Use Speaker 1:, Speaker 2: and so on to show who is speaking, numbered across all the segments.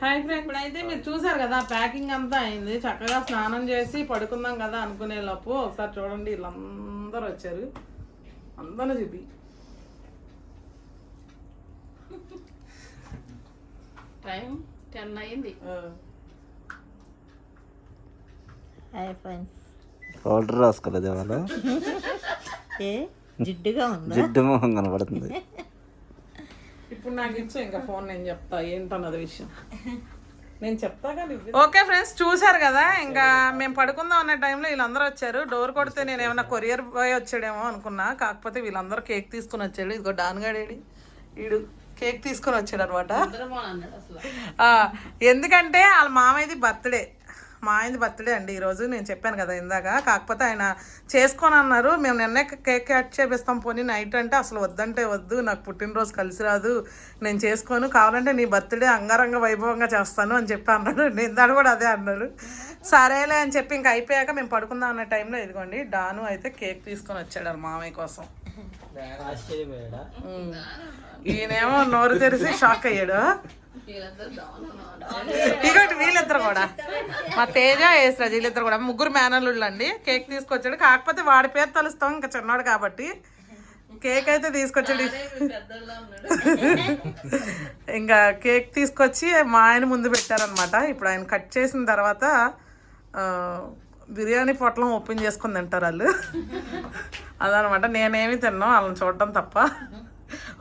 Speaker 1: Hi friend ఇప్పుడైతే మీరు చూసారు కదా ప్యాకింగ్ అంతా అయింది. చక్కగా స్నానం చేసి పడుకుందాం కదా అనుకునే లోపు ఒకసారి చూడండి వీళ్ళందరూ వచ్చారు. అందరూ చూపి.
Speaker 2: టైం టెన్ అయింది.
Speaker 3: Hi friends.
Speaker 4: పౌడర్ రాసుకోలేదు వాళ్ళు
Speaker 3: ఏ? జిడ్డుగా ఉందా?
Speaker 4: జిడ్డు మొహం కనపడుతుంది
Speaker 1: ఇప్పుడు నాకు ఇచ్చే ఇంకా ఫోన్ నేను చెప్తా ఏంటన్నది విషయం. నేను చెప్తా కానీ ఓకే ఫ్రెండ్స్ చూసారు కదా? ఇంకా మేము పడుకుందాం అనే టైంలో వీళ్ళందరూ వచ్చారు. డోర్ కొడితే నేను ఏమైనా కొరియర్ బాయ్ వచ్చాడేమో అనుకున్నా. కాకపోతే వీళ్ళందరూ కేక్ తీసుకుని వచ్చాడు. ఇదిగో డాన్గాడేడి వీడు కేక్ తీసుకొని వచ్చాడు అనమాట ఎందుకంటే వాళ్ళ మామయ్యది బర్త్డే మా ఆయనది బర్త్డే అండి ఈరోజు నేను చెప్పాను కదా ఇందాక. కాకపోతే ఆయన చేసుకొని అన్నారు మేము నిన్నే కేక్ కట్ చేపిస్తాం పోనీ నైట్ అంటే అసలు వద్దంటే వద్దు నాకు పుట్టినరోజు కలిసి రాదు నేను చేసుకోను. కావాలంటే నీ బర్త్డే అంగరంగ వైభవంగా చేస్తాను అని చెప్పి అన్నాడు. నేను దాన్ని కూడా అదే అన్నారు. సరేలే అని చెప్పి ఇంకా అయిపోయాక మేము పడుకుందాం అన్న టైంలో ఇదిగోండి డాను అయితే కేక్ తీసుకొని వచ్చాడు మామయ్య కోసం. ఈయనేమో నోరు తెరిచి షాక్ అయ్యాడు. ఇగోటి వీళ్ళిద్దరు కూడా. మా తేజ ఏసరాజ్ వీళ్ళిద్దరు కూడా ముగ్గురు మేనల్లుళ్ళు అండి కేక్ తీసుకొచ్చాడు. కాకపోతే వాడి పేరు తలుస్తాం. ఇంకా చిన్నాడు కాబట్టి. కేక్ అయితే తీసుకొచ్చాడు.
Speaker 2: పెద్దల్లో ఉన్నాడు.
Speaker 1: ఇంకా కేక్ తీసుకొచ్చి మా ఆయన ముందు పెట్టారనమాట ఇప్పుడు ఆయన కట్ చేసిన తర్వాత బిర్యానీ పొట్లం ఓపెన్ చేసుకుని తింటారు వాళ్ళు. అదనమాట నేనేమి తిన్నాం. వాళ్ళని చూడడం తప్ప.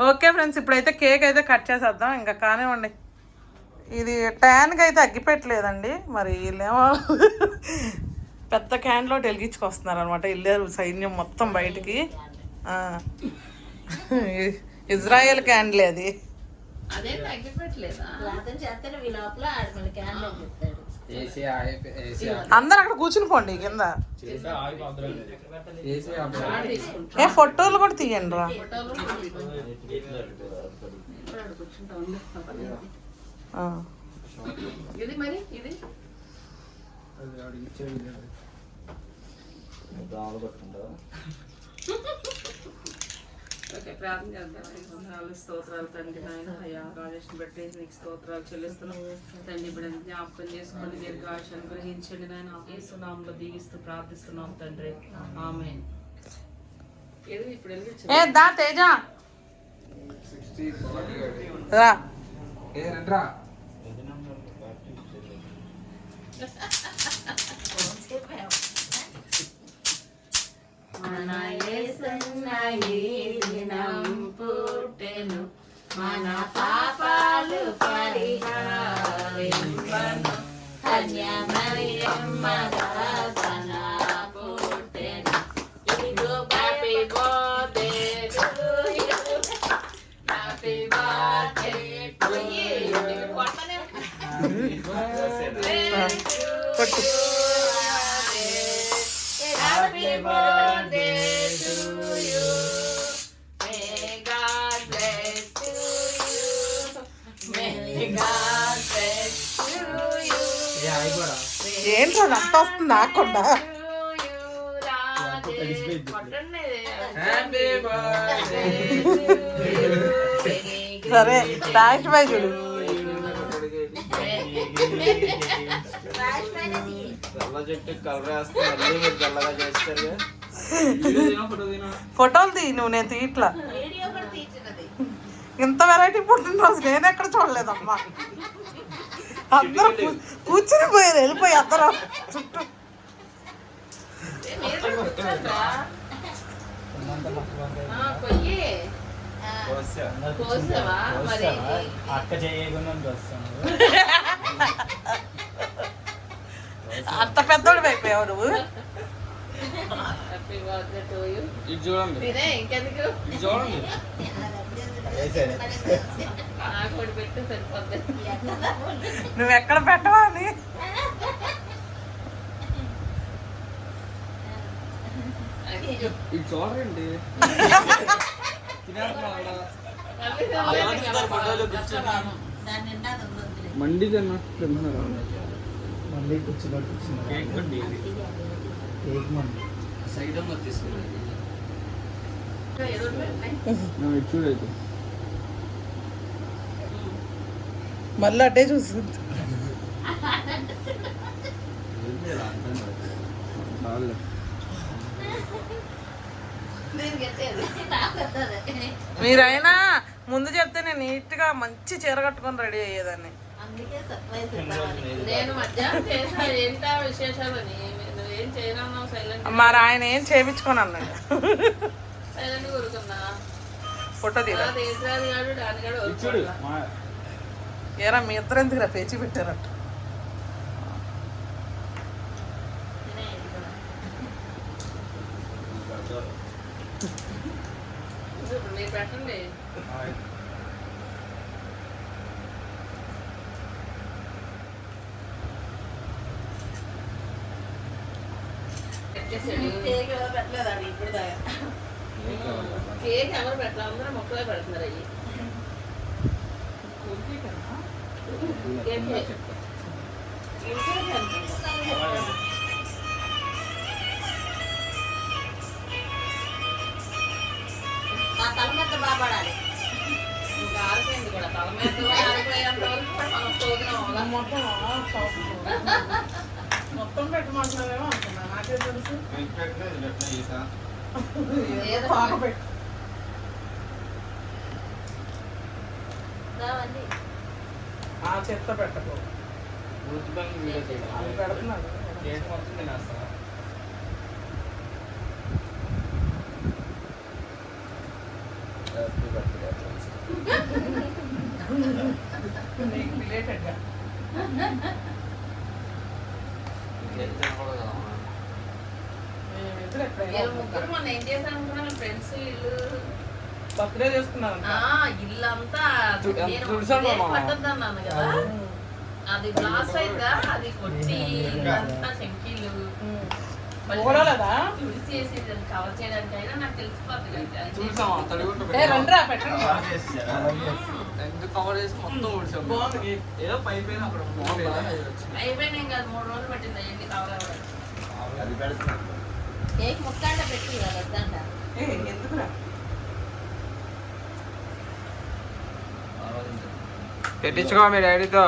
Speaker 1: ఓకే ఫ్రెండ్స్ ఇప్పుడైతే కేక్ అయితే కట్ చేసేద్దాం. ఇంకా కానివ్వండి. ఇది ట్యాన్కి అయితే అగ్గిపెట్టలేదండి. మరి వీళ్ళేమో పెద్ద క్యాన్లో వెలిగించుకొస్తున్నారు అనమాట వెళ్ళారు సైన్యం మొత్తం బయటికి. ఆ. ఇజ్రాయెల్ క్యాండిల్ అది. అందరు అక్కడ కూర్చుని పోండి కింద. ఏ ఫోటోలు కూడా తీయండి రా.
Speaker 2: ఇది మరి ఇది?
Speaker 1: ఓకే ప్రార్థన చేద్దాం. వందనాలు. స్తోత్రాలు తండ్రి నాయన. అయ్యా రాజేష్ని బట్టి నీకు స్తోత్రాలు చెల్లిస్తున్నాం. తండ్రి ఇప్పుడు జ్ఞాపకం చేసుకోండి. దీర్ఘాశ అనుగ్రహించండి నాయన. ఏసునామంలో దీవిస్తూ ప్రార్థిస్తున్నాం తండ్రి. ఆమె ఏది ఇప్పుడు ఏ దా తేజ. రా.
Speaker 5: ఏ
Speaker 3: పుట్టెను మన పాపాలు పరిహారింపను కన్యమరియమ్మగా
Speaker 4: తెల్ల చెట్టు కలర్ వేస్తే మళ్ళీ మీరు తెల్లగా చేస్తారు
Speaker 1: ఫోటోలు తీ నువ్వు నేను తీయట్లా.
Speaker 3: వీడియో కూడా తీర్చినది
Speaker 1: ఇంత వెరైటీ పుట్టినరోజు నేను ఎక్కడ చూడలేదమ్మా. అందరూ కూర్చుని పోయారు వెళ్ళిపోయి అందరూ. చుట్టూ
Speaker 5: అక్క చేయకుండా
Speaker 1: అంత పెద్దోడు అయిపోయావు నువ్వు.
Speaker 2: హ్యాపీ బర్త్డే టు యు
Speaker 5: ఇది చూడండి.
Speaker 2: తినే ఇంకెందుకు?
Speaker 5: ఇది చూడండి.
Speaker 1: నువ్వు ఎక్కడ పెట్టవా అని
Speaker 5: చూడండి
Speaker 3: దాని నిండా ఉంది
Speaker 5: మండి తిన్నట్టు తింటున్నారు మండి కూర్చున్నట్టు కేక్ మండి ఇది. కేక్ మండి. సైడ్ తీసుకున్నాను. చూడైతే
Speaker 1: మళ్ళీ అటే చూస్తుంది. మీరైనా ముందు చెప్తే నేను నీట్గా మంచి చీర కట్టుకొని రెడీ అయ్యేదాన్ని. మరి ఆయన ఏం చేయించుకొని అన్నాడు? ఫోటో తీరా
Speaker 2: దేశరాజు గారు డాని గారు
Speaker 5: ఇచ్చుడు మా
Speaker 1: ఏరా మీ ఇద్దరు ఎందుకురా పేచి పెట్టారట?
Speaker 2: మీరు పెట్టండి
Speaker 3: కేక్ ఎవరు పెట్టలేదు
Speaker 2: అందరూ మొక్కలే పెడుతున్నారు అయ్యి కేకే. ఇంకేంటి అనుకుంటా.
Speaker 3: ఆ తల మీద బాగా పడాలి
Speaker 2: ఇంకా ఆరిపోయింది కూడా తల మీద ఆరిపోయేంత వరకు కూడా మనం పోతున్నాం అలా.
Speaker 1: మొత్తం మొత్తం పెట్టమంటున్నావేమో అనుకున్నా. నాకే తెలుసు.
Speaker 2: ఏదో
Speaker 1: పెట్టు ఆ చెత్త పెట్టకు. అది పెడుతున్నాడు
Speaker 5: కేక్ మొత్తం తినేస్తా
Speaker 1: నీకు రిలేటెడ్గా మేమిద్దరు ఎప్పుడైనా
Speaker 2: వీళ్ళ ముగ్గురు మొన్న ఏం చేశాను ఫ్రెండ్స్ వీళ్ళు.
Speaker 1: బర్త్డే చేసుకున్నారంట.
Speaker 2: అది బ్లాస్ట్ అయిందా అది కొట్టి దాన్ని కవర్ చేయడానికి అయినా నాకు తెలిసిపోతుంది
Speaker 5: కవర్ చేసి మొత్తం ఊడ్చాం.
Speaker 1: బాగుంది.
Speaker 5: ఏదో అక్కడ
Speaker 2: మూడు రోజులు పట్టింది అయ్యింది కవర్
Speaker 4: పెడుతున్నా
Speaker 3: కేక్ ముక్కాండ పెట్టి
Speaker 1: ఎందుకురా?
Speaker 6: పెట్టించుకో మీ డాడీతో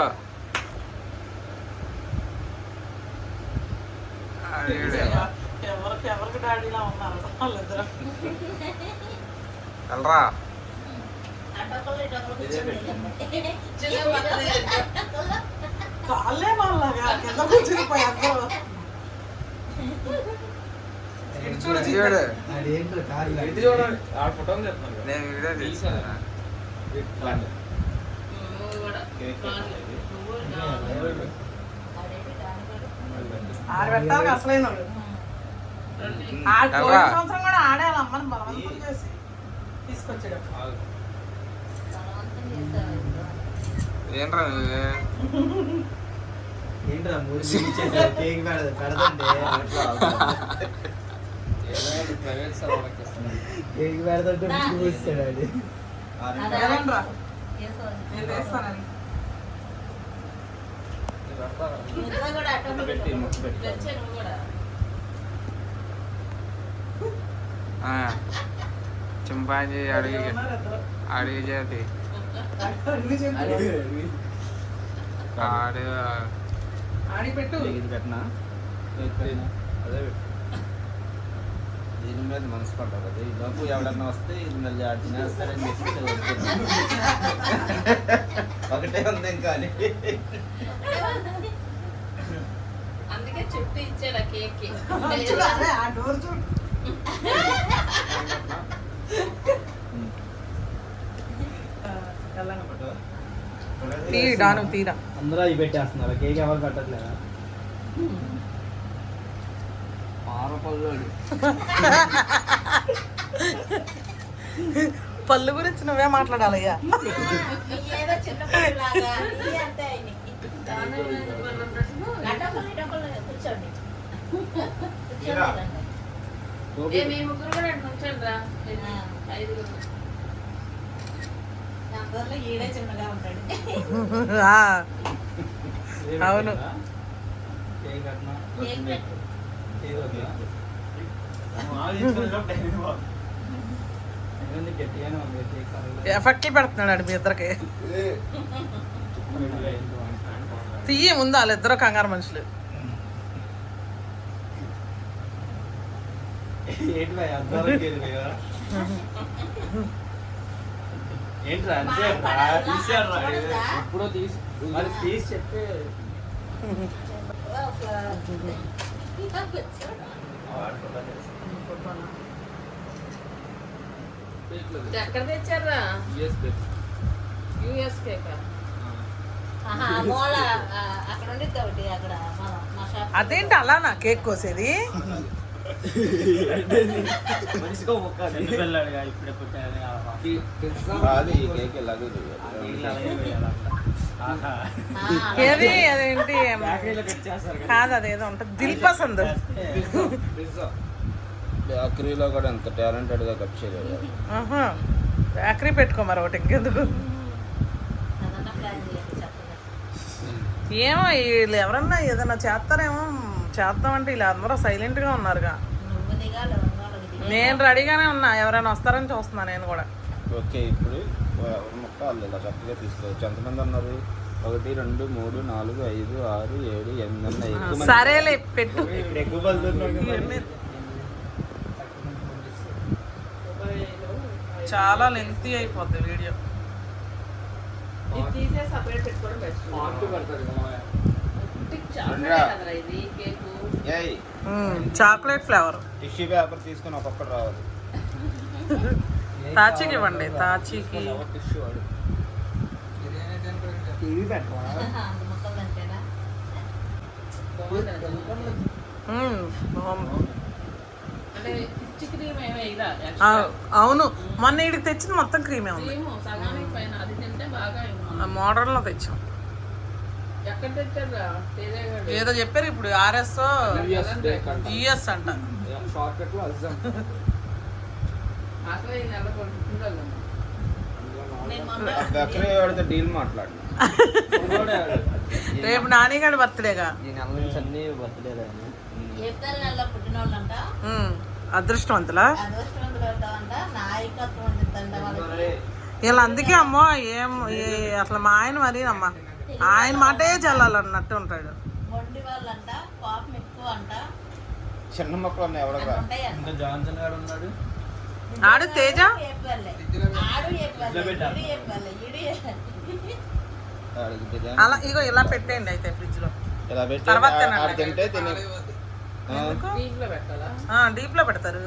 Speaker 1: ఎవరికి ఎవరికి డాడీలా ఉన్నారు వాళ్ళిద్దరు
Speaker 6: వెళ్ళరా
Speaker 1: కాళ్ళే వాళ్ళగా కింద కూర్చుని అందరూ చూడు
Speaker 6: చూడు
Speaker 5: అదేంటో కాదు ఇది చూడండి ఆ ఫోటో చెప్తాను
Speaker 6: నేను వీడియో తీసుకున్నా
Speaker 1: ఆడ పెట్టాలి అసలైన సంవత్సరం కూడా ఆడేయాలి అమ్మని బలవంతం చేసి తీసుకొచ్చాడు
Speaker 6: ఏంట్రా
Speaker 5: ఏంట్రా కేక్ పెడదు పెడదండి కేక్ పెడదంటే చూపిస్తాడు అది
Speaker 1: ఏమండ్రా?
Speaker 3: చేసుకోవాలి
Speaker 1: నేను వేస్తానని
Speaker 3: ముద్ద కూడా అటొకళ్ళు
Speaker 4: పెట్టి
Speaker 3: ఇటొకళ్ళు.
Speaker 4: ముక్కు పెట్టి
Speaker 2: తెచ్చే నువ్వు కూడా
Speaker 6: ఆ. చింపాంజీ అడిగి
Speaker 1: ఉన్నారు ఇద్దరు.
Speaker 6: అడిగి చేతి
Speaker 1: అన్ని చెప్పు.
Speaker 6: ఆడు
Speaker 1: ఆడి పెట్టు
Speaker 4: ఇది పెట్టినా అదే పెట్టు దీని మీద మనసు పడ్డది అది ఈ లోపు ఎవడన్నా వస్తే ఇది మళ్ళీ ఆడు తినేస్తారని చెప్పి. ఒకటే ఉంది ఇంకా అని.
Speaker 2: అందుకే చుట్టూ ఇచ్చాడు కేక్
Speaker 1: తీరా
Speaker 5: అందరూ అవి పెట్టేస్తున్నారు. కేక్ ఎవరు పెట్టట్లేదా?
Speaker 1: పళ్ళు గురించి నువ్వే మాట్లాడాలయ్యా. అవును. ఎఫెక్ట్లు పెడుతున్నాడు మీ ఇద్దరికి.
Speaker 5: తీయ వేలు.
Speaker 1: తీయి ముందు వాళ్ళిద్దరు కంగారు మనుషులు.
Speaker 5: ఏంటి ఎప్పుడో తీసి మరి తీసి చెప్తే
Speaker 2: ఎక్కడ తెచ్చారా? యూఎస్ కేక్
Speaker 1: అదేంటి అలా నా కేక్ కోసేది?
Speaker 5: మనిషికో ఒక్క వెళ్ళాడుగా ఇప్పుడే
Speaker 4: ఈ కేక్ ఎలాగో
Speaker 1: ఏది? అదేంటి?
Speaker 5: కదా.
Speaker 1: అదేదో ఉంటుంది. దిల్ పసంద్
Speaker 4: బేకరీలో కూడా ఎంత టాలెంటెడ్గా కట్ చేయలేదు.
Speaker 1: ఆహా. బేకరీ పెట్టుకో మరి ఒకటి ఇంకెందుకు? ఏమో వీళ్ళు ఎవరన్నా ఏదైనా చేస్తారేమో చేద్దామంటే వీళ్ళు అందరూ సైలెంట్గా ఉన్నారుగా. నేను రెడీగానే ఉన్నా. ఎవరైనా వస్తారని చూస్తున్నా నేను కూడా.
Speaker 4: ఓకే ఇప్పుడు వాళ్ళు ఇలా చక్కగా తీసుకోవచ్చు ఎంతమంది ఉన్నారు ఒకటి రెండు మూడు నాలుగు ఐదు ఆరు ఏడు ఎనిమిది ఎక్కువ.
Speaker 1: సరేలే పెట్టు.
Speaker 5: ఎక్కువ
Speaker 1: చాలా లెంతీ అయిపోద్ది
Speaker 4: video.
Speaker 1: Chocolate flavour
Speaker 4: tissue paper తీసుకొని ఒక్కొక్కటి రావాలి.
Speaker 1: తాచికి ఇవ్వండి తాచికి. అవును. మొన్న వీడికి తెచ్చింది మొత్తం క్రీమే ఉంది.
Speaker 2: క్రీమ్ సగానికి పైన. అది తింటే బాగా ఏమో.
Speaker 1: మోడర్న్లో తెచ్చాం. ఏదో చెప్పారు ఇప్పుడు ఆర్ఎస్ యుఎస్ అంట
Speaker 2: అసలు ఈ నెల కొనుక్కుంటాను
Speaker 3: నేను మొన్న
Speaker 4: ఆ బేకరీ వాడితో డీల్ మాట్లాడు
Speaker 1: రేపు నానిగాడి బర్త్డేగా అదృష్టవంతులా? వీళ్ళు అందుకే అమ్మో ఏం అసలు మా ఆయన మరీ అమ్మ. ఆయన మాటే చల్లాలన్నట్టు ఉంటాడు.
Speaker 4: చిన్న మొక్కలు ఉన్నాయి
Speaker 3: అట్లా
Speaker 5: ఇంకా జాన్సన్ గారు ఉన్నాడు.
Speaker 1: ఆడు తేజ? అలా ఇగో ఇలా పెట్టేయండి అయితే
Speaker 4: ఫ్రిడ్జ్లో
Speaker 1: తర్వాత డీప్లో పెడతారు.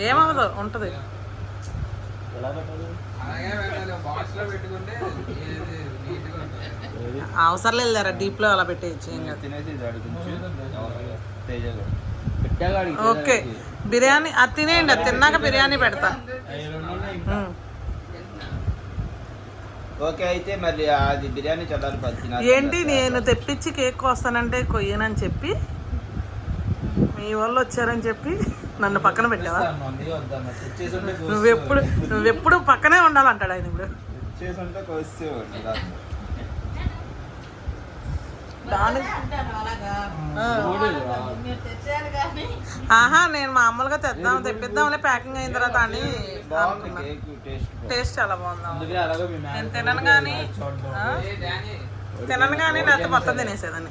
Speaker 1: ఏమవదు ఉంటది. అవసరం లేదు డీప్లో అలా పెట్టేయచ్చు ఓకే. బిర్యానీ అది తినేయండి అది తిన్నాక బిర్యానీ పెడతా. మ్మ్.
Speaker 4: ఓకే అయితే మరి అది బిర్యానీ
Speaker 1: ఏంటి నేను తెప్పించి కేక్ కోస్తానంటే కొయ్యనని చెప్పి మీ వాళ్ళు వచ్చారని చెప్పి నన్ను పక్కన పెట్టావా? నువ్వెప్పుడు నువ్వెప్పుడు పక్కనే ఉండాలంటాడు ఆయన ఇప్పుడు
Speaker 4: చేసి ఉంటే కోసేవాడిని రాత్రి.
Speaker 1: దానికి ఆహా నేను మామూలుగా తెద్దాం తెప్పిద్దాంలే ప్యాకింగ్ అయిన తర్వాత అని
Speaker 4: టేస్ట్
Speaker 1: చాలా బాగుంది నేను తినను కానీ తినను కానీ లేకపోతే మొత్తం తినేసేదాన్ని.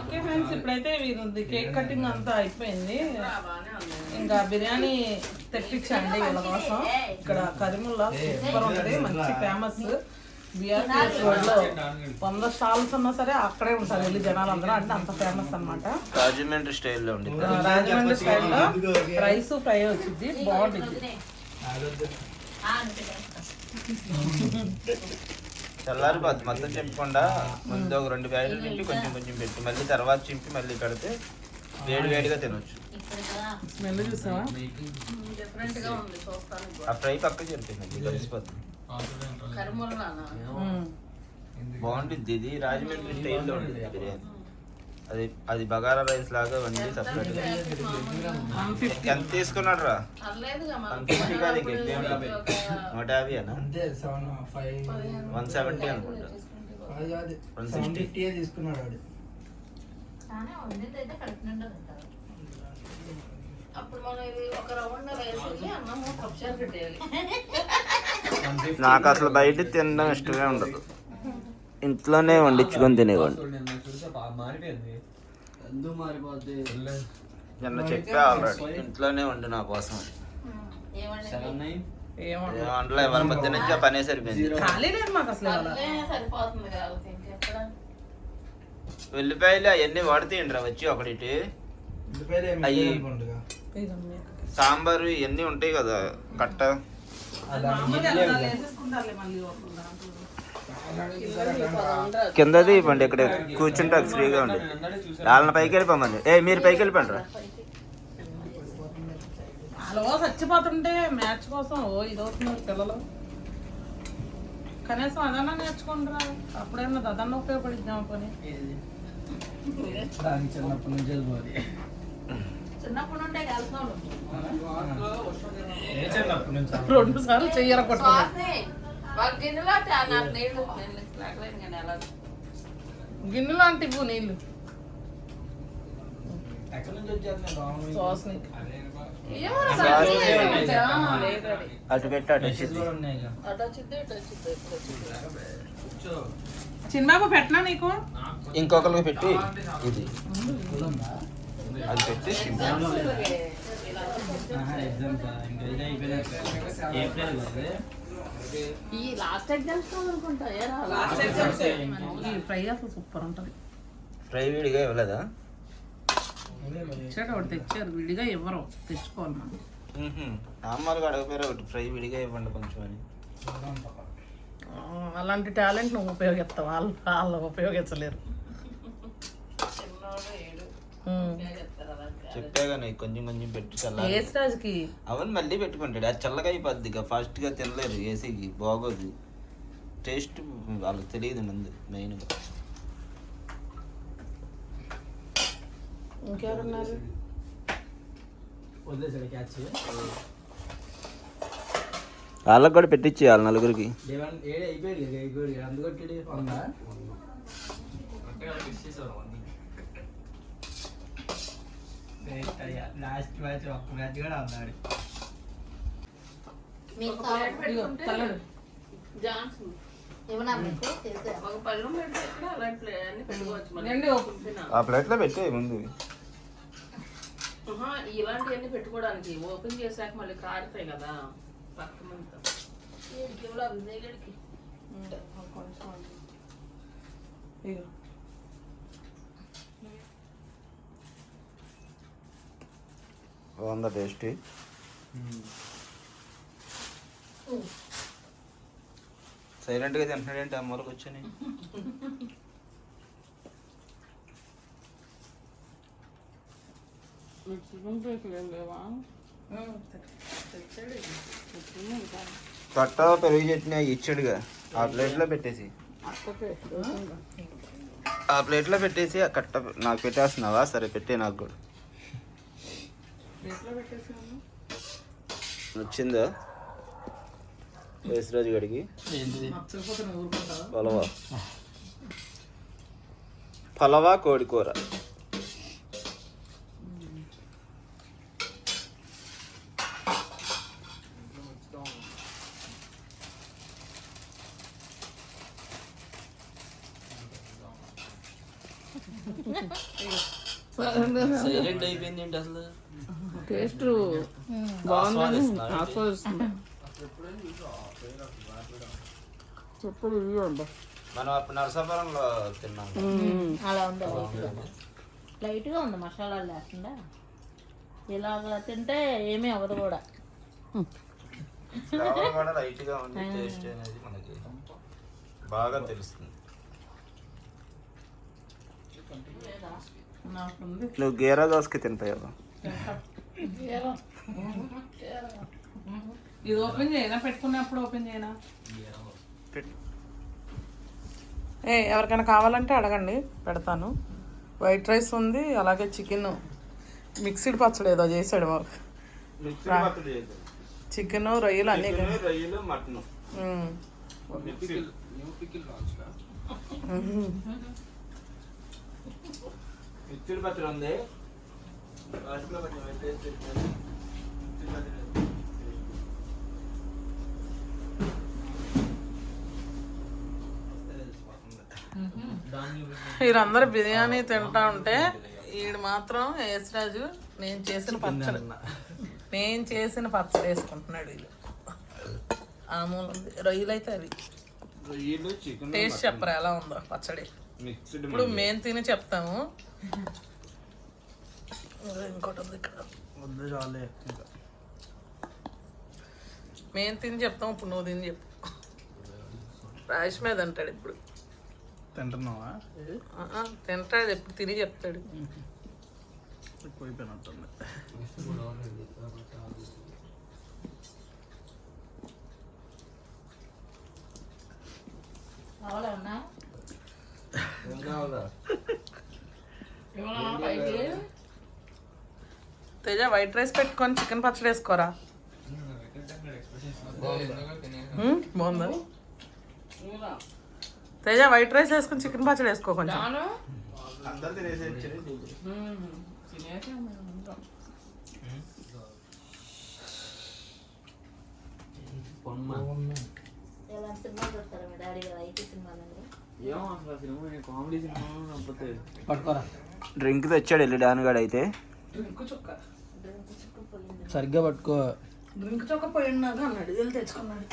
Speaker 1: ఓకే ఫ్రెండ్స్ ఇప్పుడైతే వీరుంది కేక్ కటింగ్ అంతా అయిపోయింది. ఇంకా బిర్యానీ తెప్పించండి వీళ్ళ కోసం. ఇక్కడ కరీముల్లా సూపర్ ఉంటుంది మంచి ఫేమస్ బిఆర్టీఎస్ రోడ్లో వంద స్టాల్స్ ఉన్నా సరే అక్కడే ఉంటారు వెళ్ళి జనాలు అందరూ అంటే అంత ఫేమస్ అన్నమాట.
Speaker 4: రాజమండ్రి స్టైల్లో
Speaker 1: ఆ, రాజమండ్రి స్టైల్లో రైస్ ఫ్రై వచ్చింది బాగుంటుంది.
Speaker 4: చల్లారి పోద్ది మొత్తం చెప్పకుండా ముందు ఒక రెండు బ్యాగులు నింపి కొంచెం కొంచెం పెట్టి మళ్ళీ తర్వాత చింపి మళ్ళీ కడితే వేడి వేడిగా తినొచ్చు.
Speaker 1: స్మెల్ చూసావా?
Speaker 2: ఉంది
Speaker 4: ఆ ఫ్రై పక్క
Speaker 2: కరిముల్లానా
Speaker 1: మ్మ్.
Speaker 4: బాగుంటుంది. ఇది రాజమండ్రి స్టైల్లో ఉంటుంది బిర్యానీ. అది అది బగారా రైస్ లాగా వండి సపరేట్ ఎంత తీసుకున్నాడు రా? వన్ ఫిఫ్టీ కాదు ఇంక. నూట యాభై. అన్న? వన్ సెవెంటీ అనుకుంటా. One
Speaker 5: sixty. తీసుకున్నాడు వాడు
Speaker 3: కానీ వండింది అయితే కడుపు నిండా తింటారు
Speaker 2: అప్పుడు మనం ఇది ఒక రౌండ్ వేసి అన్నము పక్షాలు పెట్టేయాలి.
Speaker 4: నాకు అసలు బయట తినడం ఇష్టమే ఉండదు. ఇంట్లోనే వండించుకొని తినేవాడు
Speaker 6: నిన్న
Speaker 4: చెప్పా ఆల్రెడీ. ఇంట్లోనే వండు నా కోసం వంటలో ఎవరి మధ్య నుంచి ఆ పనే సరిపోయింది. ఉల్లిపాయలు అవన్నీ వాడుతీయండి రా వచ్చి ఒకటి అయ్యి. సాంబారు ఇవన్నీ ఉంటాయి కదా కట్ట. కిందది ఇవ్వండి ఇక్కడ కూర్చుంటే ఫ్రీగా ఉండదు వాళ్ళని పైకి వెళ్ళిపోమండి ఏ మీరు పైకి వెళ్ళిపోండి రా
Speaker 1: చచ్చిపోతుంటే మ్యాచ్ కోసం ఓ ఇది అవుతున్నారు పిల్లలు. కనీసం అదన్నా నేర్చుకుంటారా అప్పుడైనా అదన్నా ఉపయోగపడిద్దాం పని?
Speaker 5: చిన్నప్పటి నుంచి
Speaker 3: చిన్నప్పుడు ఉంటే
Speaker 1: రెండు సార్లు
Speaker 2: ఒక గిన్నెలో నాకు నీళ్ళు నేను లేకలేను కానీ ఎలా
Speaker 1: గిన్నె లాంటి ఇవ్వు నీళ్ళు.
Speaker 4: అటు అటు.
Speaker 2: అటు
Speaker 1: చిన్నబాబు పెట్టనా నీకు?
Speaker 4: ఇంకొకరికి పెట్టి. ఇది? అది పెట్టి
Speaker 5: ఆహా, exams ఆ? ఇంకా ఇది అయిపోయినాక ఏప్రిల్ కదా ఇది?
Speaker 2: ఈ లాస్ట్ ఎగ్జామ్స్ అనుకుంటా. ఏరా
Speaker 1: లాస్ట్
Speaker 2: లాస్ట్
Speaker 1: ఎగ్జామ్స్ ఈ ఫ్రై అసలు సూపర్ ఉంటుంది.
Speaker 4: ఫ్రై విడిగా ఇవ్వలేదా.
Speaker 1: ఇచ్చాడు ఒకటి తెచ్చారు. విడిగా ఇవ్వరు. తెచ్చుకోవాలి మనం.
Speaker 4: నార్మల్గా అడగపోయారు ఒకటి ఫ్రై విడిగా ఇవ్వండి కొంచెం అని.
Speaker 1: ఆ, అలాంటి టాలెంట్ నువ్వు ఉపయోగిస్తావు? వాళ్ళు వాళ్ళు ఉపయోగించలేరు.
Speaker 4: చెప్పాగా నీకు కొంచెం కొంచెం పెట్టి
Speaker 1: స్టాజ్కి
Speaker 4: అవన్నీ మళ్ళీ పెట్టుకుంటాడు. అది చల్లగా అయిపోద్ది ఇక. ఫాస్ట్గా తినలేరు ఏసీకి. బాగోదు. టేస్ట్ వాళ్ళకి తెలియదు ముందు మెయిన్గా
Speaker 1: ఇంకెవరున్నారు?
Speaker 4: వాళ్ళకి కూడా పెట్టించి వాళ్ళ నలుగురికి.
Speaker 5: అందుకొట్టి లాస్ట్ మ్యాచ్ ఒక్క మ్యాచ్ కూడా అన్నాడు
Speaker 2: ఒక ప్లేట్.
Speaker 4: ఆ ప్లేట్లో పెట్టే ముందు
Speaker 2: ఇలాంటివన్నీ పెట్టుకోవడానికి ఓపెన్ చేశాక మళ్ళీ కారిపోయి కదా పక్కనంతా వీడికి ఇవ్వలే విజయగడికి
Speaker 1: ఇగో
Speaker 4: బాగుందా టేస్ట్. సైలెంట్గా తింటున్నాడేంటి ఆ మూలకు వచ్చాని పెరుగు చట్నీ అవి ఇచ్చాడుగా. ఆ ప్లేట్లో పెట్టేసి. ఆ ప్లేట్లో పెట్టేసి ఆ కట్ట నాకు పెట్టేస్తున్నావా? సరే పెట్టే నాకు కూడా. నచ్చిందా? యేసురాజు గడికి పలవా. పలవా కోడి కూర. సైలెంట్ అయిపోయింది ఏంటి అసలు?
Speaker 2: టేస్ట్
Speaker 4: ఆస్వాదిస్తున్నారు.
Speaker 2: ఆస్వాదిస్తుంది చెప్పుడు ఇవి అంట
Speaker 4: మనం అప్పుడు నరసాపురంలో తిన్నాం.
Speaker 3: అలా ఉంది లైట్గా. లైట్గా ఉంది మసాలా లేకుండా. ఇలాగ తింటే ఏమీ అవ్వదు కూడా.
Speaker 4: కూడా లైట్గా ఉంది టేస్ట్ అనేది మనకి బాగా తెలుస్తుంది.
Speaker 1: నాకుంది
Speaker 4: నువ్వు గేరా దోసకి తింటావు
Speaker 1: ఇది ఓపెన్ చేయనా? పెట్టుకున్నప్పుడు ఓపెన్ చేయనా? ఏ ఎవరికైనా కావాలంటే అడగండి. పెడతాను. వైట్ రైస్ ఉంది అలాగే చికెన్ మిక్స్డ్ పచ్చడి ఏదో చేసాడు మాకు చికెన్ రొయ్యలు అన్నీ.
Speaker 4: మిక్సర్ పచ్చడి ఉంది.
Speaker 1: వీరందరూ బిర్యానీ తింటా ఉంటే ఈడు మాత్రం యేసరాజు నేను చేసిన పచ్చడి. నేను చేసిన పచ్చడి వేసుకుంటున్నాడు వీళ్ళు ఆమూలు రొయ్యలు అయితే అవి. టేస్ట్ చెప్పరా ఎలా ఉందో పచ్చడి? ఇప్పుడు మేము తిని చెప్తాము. ఇంకోటి ఉంది ఇక్కడ
Speaker 5: వద్దు చాలే ఇంకా
Speaker 1: మేము తిని చెప్తాం ఇప్పుడు నువ్వు తిని చెప్పు రాయిష్ మీద అంటాడు ఇప్పుడు
Speaker 5: తింటున్నావా
Speaker 1: తింటాడు ఎప్పుడు తిని చెప్తాడు
Speaker 5: ఎక్కువైపోయినట్టుంది
Speaker 3: కావాలా ఉన్నా
Speaker 2: ఏమన్నా పైకి
Speaker 1: తేజ వైట్ రైస్ పెట్టుకొని చికెన్ పచ్చడి వేసుకోరా? బాగుందా? తేజ వైట్ రైస్ వేసుకొని చికెన్ పచ్చడి వేసుకో కొంచెం.
Speaker 4: డ్రింక్ తెచ్చాడు వెళ్ళి డానుగాడు అయితే
Speaker 1: డ్రింక్ చుక్క.
Speaker 5: సరిగ్గా పట్టుకో.
Speaker 1: డ్రింక్ చుక్క పోయినాక అన్నాడు. వెళ్ళి తెచ్చుకున్నాడు.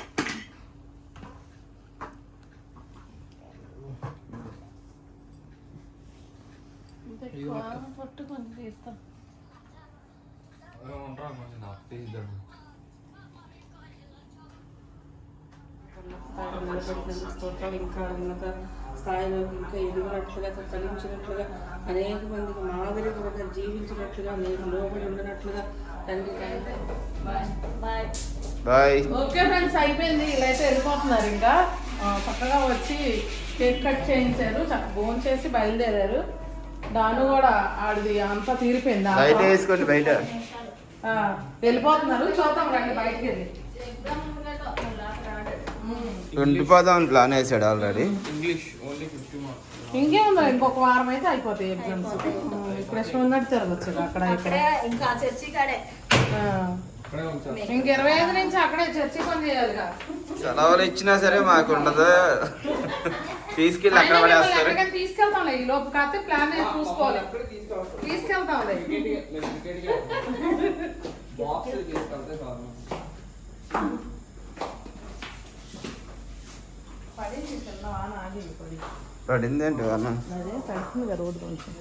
Speaker 2: పట్టుకొని స్థాయిలో ఇంకా ఎదిగినట్లుగా కలిగించినట్లుగా అనేక మందికి మాదిరిగా జీవించినట్లుగా మీరు లోబడి ఉండినట్లుగా తండ్రి
Speaker 3: బాయ్
Speaker 4: బాయ్
Speaker 1: ఓకే ఫ్రెండ్స్ అయిపోయింది. ఇలా అయితే వెళ్ళిపోతున్నారు ఇంకా. చక్కగా వచ్చి కేక్ కట్ చేయించారు. చక్కగా భోజనం చేసి బయలుదేరారు. దాను కూడా ఆడిది అంతా తీరిపోయింది?
Speaker 4: బయట వేసుకోండి బయట.
Speaker 1: ఆ, వెళ్ళిపోతున్నారు. చూద్దాం రండి బయటికి వెళ్ళి.
Speaker 4: ఉండిపోదాం ప్లాన్ వేసాడు ఆల్రెడీ.
Speaker 1: ఇంకేముంది? ఇంకొక వారం అయితే అయిపోతాయి ఎగ్జామ్స్ ఇప్పుడు ఇష్టం ఉన్నట్టు తిరగచ్చు అక్కడ ఇక్కడ.
Speaker 3: ఇంకా చర్చి కాడే.
Speaker 1: ఆ. ఇంక ఇరవై ఐదు నుంచి అక్కడే చర్చి పని చేయాలిగా
Speaker 4: సెలవులు ఇచ్చినా సరే మాకు ఉండదు. తీసుకెళ్ళి అక్కడ పడేస్తారు
Speaker 1: తీసుకెళ్తాంలే. ఈ లోపు కాకపోతే ప్లాన్ చూసుకోవాలి. తీసుకెళ్తాంలే. పడింది చిన్న వాన ఆగింది పడి
Speaker 4: పడిందేంటి అన్న?
Speaker 1: అదే కదా రోడ్డు కొంచెం.